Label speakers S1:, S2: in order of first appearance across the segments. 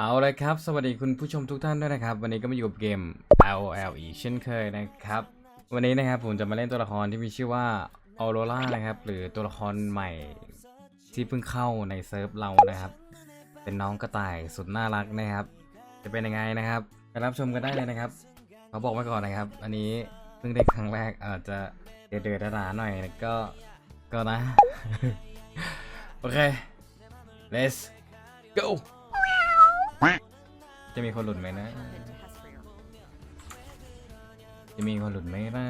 S1: เอาเลยครับ สวัสดีคุณผู้ชมทุกท่านด้วยนะครับ วันนี้ก็มาอยู่กับเกม LOL อีกเช่นเคยนะครับ วันนี้นะครับผมจะมาเล่นตัวละครที่มีชื่อว่าออโรรานะครับ หรือตัวละครใหม่ที่เพิ่งเข้าในเซิร์ฟเรานะครับ เป็นน้องกระต่ายสุดน่ารักนะครับ จะเป็นยังไงนะครับไปรับชมกันได้เลยนะครับเขาบอกไว้ก่อนนะครับ อันนี้เพิ่งได้ครั้งแรกอาจจะเดือดๆดาๆหน่อยก็ก็นะ โอเค let's go จะมีคนหลุดไหมนะ จะมีคนหลุดไหมนะ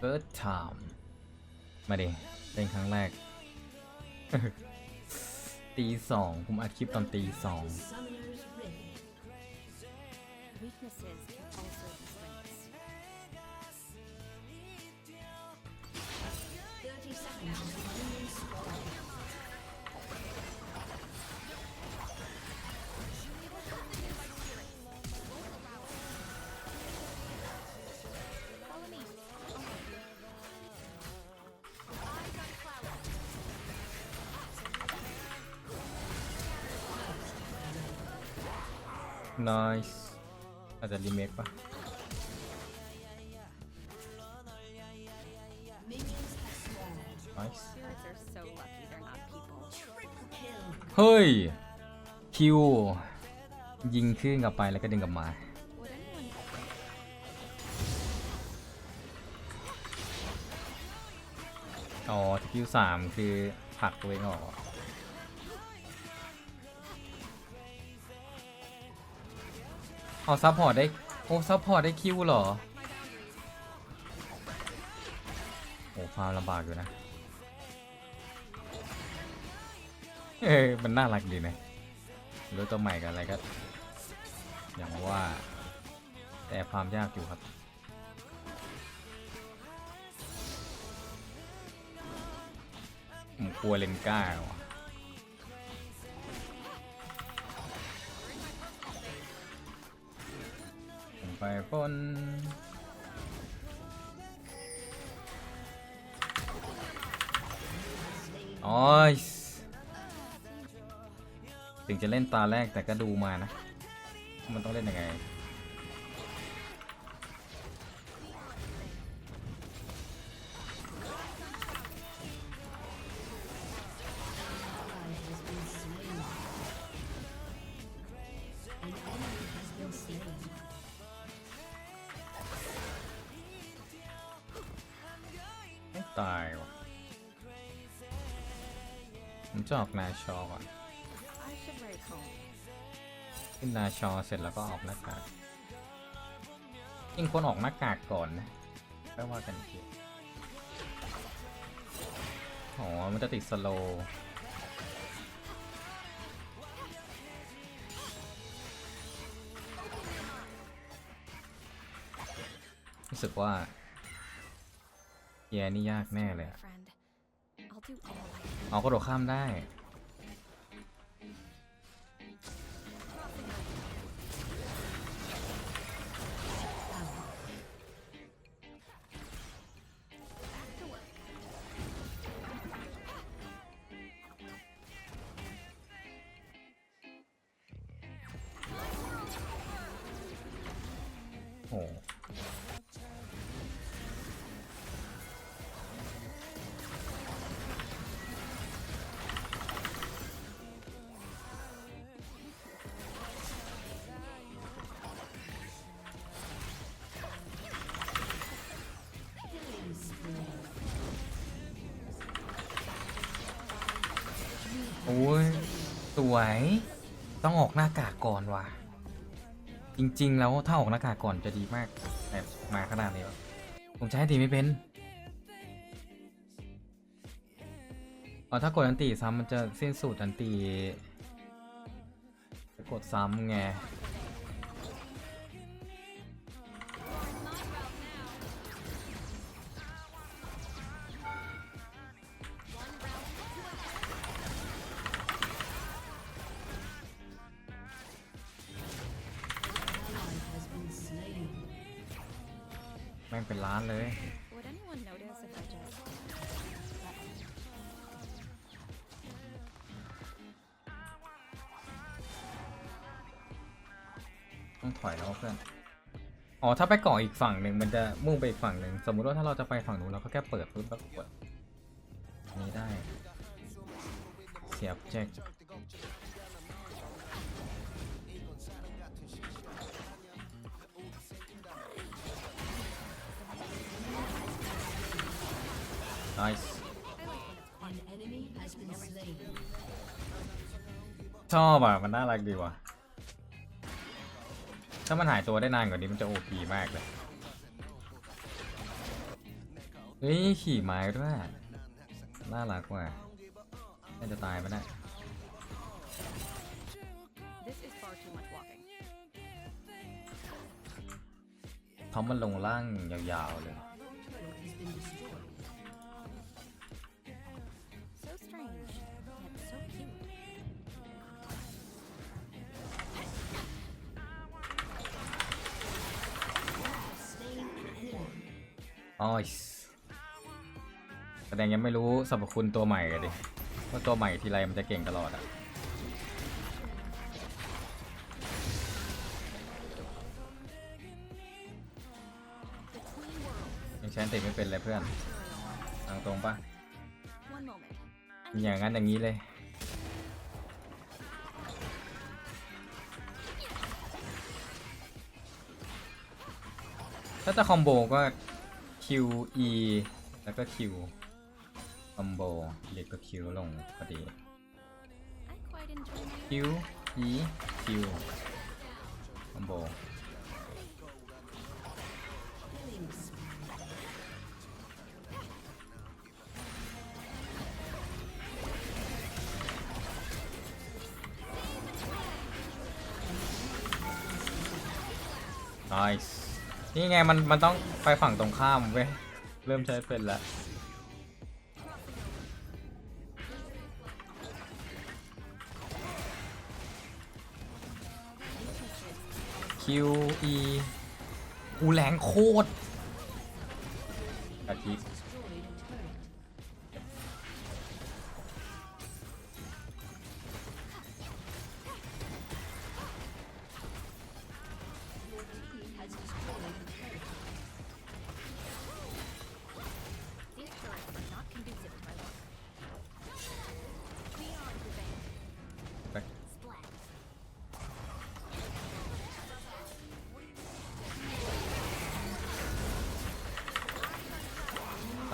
S1: First time มาดิเป็นครั้งแรก ตีสองผมอัดคลิปตอนตีสอง
S2: Weaknesses can
S1: nice อาจจะรีเมคปะเฮ้ย คิว ยิงขึ้นกลับไปแล้วก็ดึงกลับมาอ๋อสกิลสามคือผลักตัวเองออก เอาซัพพอร์ตได้ โอ้ซัพพอร์ตได้คิวเหรอ โอ้ความลำบากอยู่นะ เอ้มันน่ารักดีนะรู้ตัวใหม่กับอะไรก็ อย่างว่า แต่ความยากอยู่ครับผมกลัวเลนก้าว่ะ ไปพ่นโอ้ยถึงจะเล่นตาแรกแต่ก็ดูมานะ มันต้องเล่นยังไงายว่ะผมจะออกนาชอก่อนขึ้นนาชอเสร็จแล้วก็ออกหน้ากากยิงคนออกหน้ากากก่อนนะแปลว่ากันอีกทีอ๋อ มันจะติดสโลรู้สึกว่า เกียร์นี่ยากแน่เลย
S2: My
S1: อะ
S2: friend, I'll do all I can.
S1: อ๋อกระโดดข้ามได้ โอ้ วย ต้องออกหน้ากากก่อนว่ะ จริง ๆ แล้วถ้าออกหน้ากากก่อนจะดีมากแต่มาขนาดนี้วผมใช้ตีไม่เป็นอ๋อถ้ากดอันตีซ้ำมันจะสิ้นสุดอันตีจะกดซ้ำไง ม่งเป็นล้านเลยต้องถอยแล้วเพื่อน อ๋อ ถ้าไปก่ออีกฝั่งหนึ่งมันจะมุ่งไปอีกฝั่งหนึ่งสมมติว่าถ้าเราจะไปฝั่งนู้นเราก็แค่เปิดปุ๊บแล้วกดอันนี้ได้ เสียบแจ็ค ไนส์
S3: An enemy has been slain.
S1: ชอบอะมันน่ารักดีว่ะ ถ้ามันหายตัวได้นานกว่านี้มันจะโอพีมากเลย เฮ้ย ขี่ไม้ด้วย น่ารักว่ะน่าจะตายไปนะ
S2: This is far too much walking.
S1: ท็อปมันลงล่างยาวๆเลย ออยแสดงยังไม่รู้สรรพคุณตัวใหม่กันดิว่าตัวใหม่ทีไรมันจะเก่งตลอดอะยังใช้ติดไม่เป็นเลยเพื่อนทางตรงปะอย่างนั้นอย่างนี้เลยถ้าจะคอมโบก็ Q E แล้วก็ Q คอมโบเรียกก็ Q ลงพอดี
S2: I quite enjoy my
S1: Q E Q คอมโบ
S3: Killing spree.
S1: น i c e นี่ไงมันมันต้องไปฝั่งตรงข้ามเว้ย เริ่มใช้เป็นแล้ว Q E อูแรงโคตรอะทิต
S2: ย์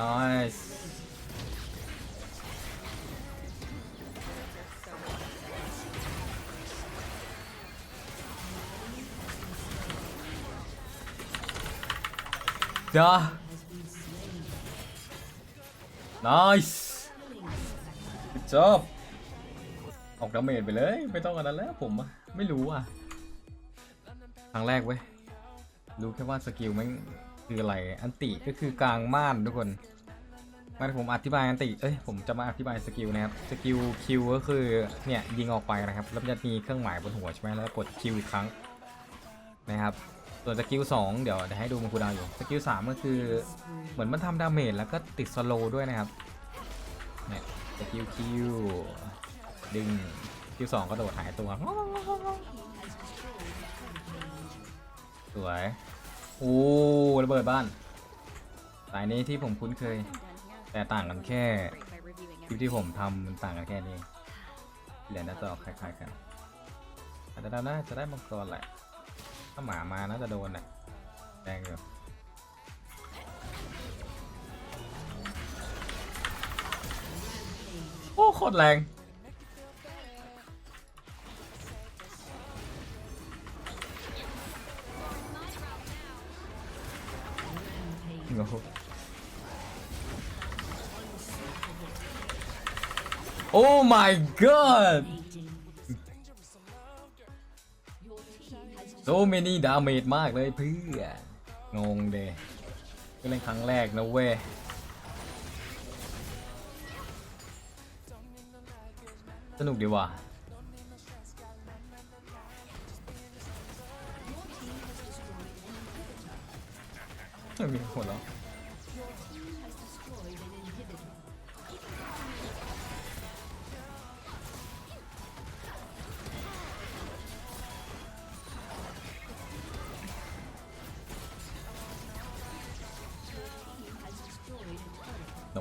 S1: น i c e Ja.
S3: Has been slain.
S1: Nice.
S3: Killing spree.
S1: Good job. ออกดาเมจไปเลย ไม่ต้องอันนั้นแล้วผมอะไม่รู้อะครั้งแรกเว้ย รู้แค่ว่าสกิลแมัน คืออะไร อันติก็คือกลางม่านทุกคนมาผมอธิบายอันติ เอ้ย ผมจะมาอธิบายสกิลนะครับ สกิลคิวก็คือเนี่ยยิงออกไปนะครับ แล้วจะมีเครื่องหมายบนหัวใช่ไหมแล้วกดคิวอีกครั้งนะครับ ส่วนสกิลสองเดี๋ยวเดี๋ยวให้ดูมันคูดาวอยู่ สกิลสามก็คือเหมือนมันทำดาเมจแล้วก็ติดสโลด้วยนะครับ เนี่ยสกิลคิวดึงคิวสองก็โดดหายตัว สวย โอ้ระเบิดบ้านสายนี้ที่ผมคุ้นเคย แต่ต่างกันแค่คลิปที่ผมทำมันต่างกันแค่นี้เหรียญน่าจะออกคล้ายๆกันอาจจะได้จะได้มังกรแหละถ้าหมามาน่าจะโดนแหละแดงอยู่โอ้โคตรแรง
S3: Rampage.
S1: โอ้ my god so
S3: Mating. Your team has
S1: โซเมาเมจมากเลยเพื่องงเดก็เล่นครั้งแรกนะเว้ย สนุกดีว่ะ มีหัว
S3: เน
S1: ก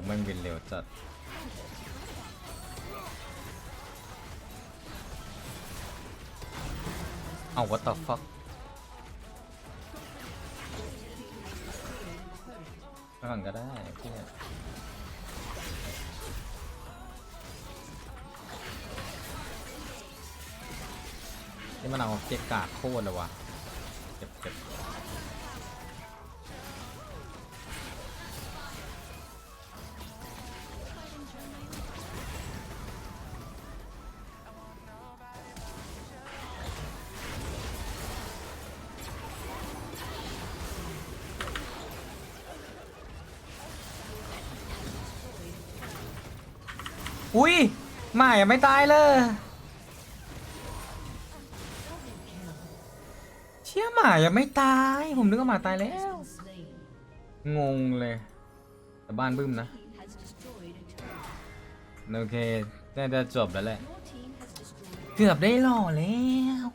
S1: แม่งบินเร็วจัดเอา what the fuck ก่อนก็ได้เพี่อนนี่มันเอาเจ็กกาดโคตรเลยว่ะ อุ้ยหมายังไม่ตายเลยเชี่ยหมายังไม่ตาย ผมนึกว่าหมาตายแล้ว งงเลย แต่บ้านบึ้มนะ โอเคน่าจะจบแล้วแหละ เกือบได้หล่อแล้ว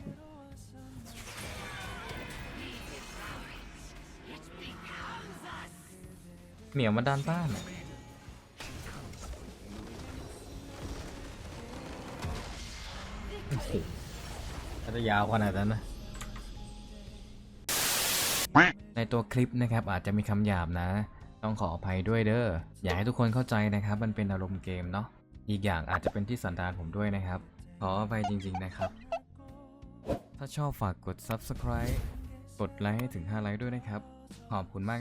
S1: เหมียวมาด้านบ้าน ถ้าจะยาวขนาดนั้นนะ ในตัวคลิปนะครับอาจจะมีคำหยาบนะ ต้องขออภัยด้วยเด้อ อยากให้ทุกคนเข้าใจนะครับ มันเป็นอารมณ์เกมเนาะ อีกอย่างอาจจะเป็นที่สันดานผมด้วยนะครับ ขออภัยจริง ๆนะครับ ถ้าชอบฝากกด subscribe กดไลค์ให้ถึง 5 ไลค์ด้วยนะครับ ขอบคุณมาก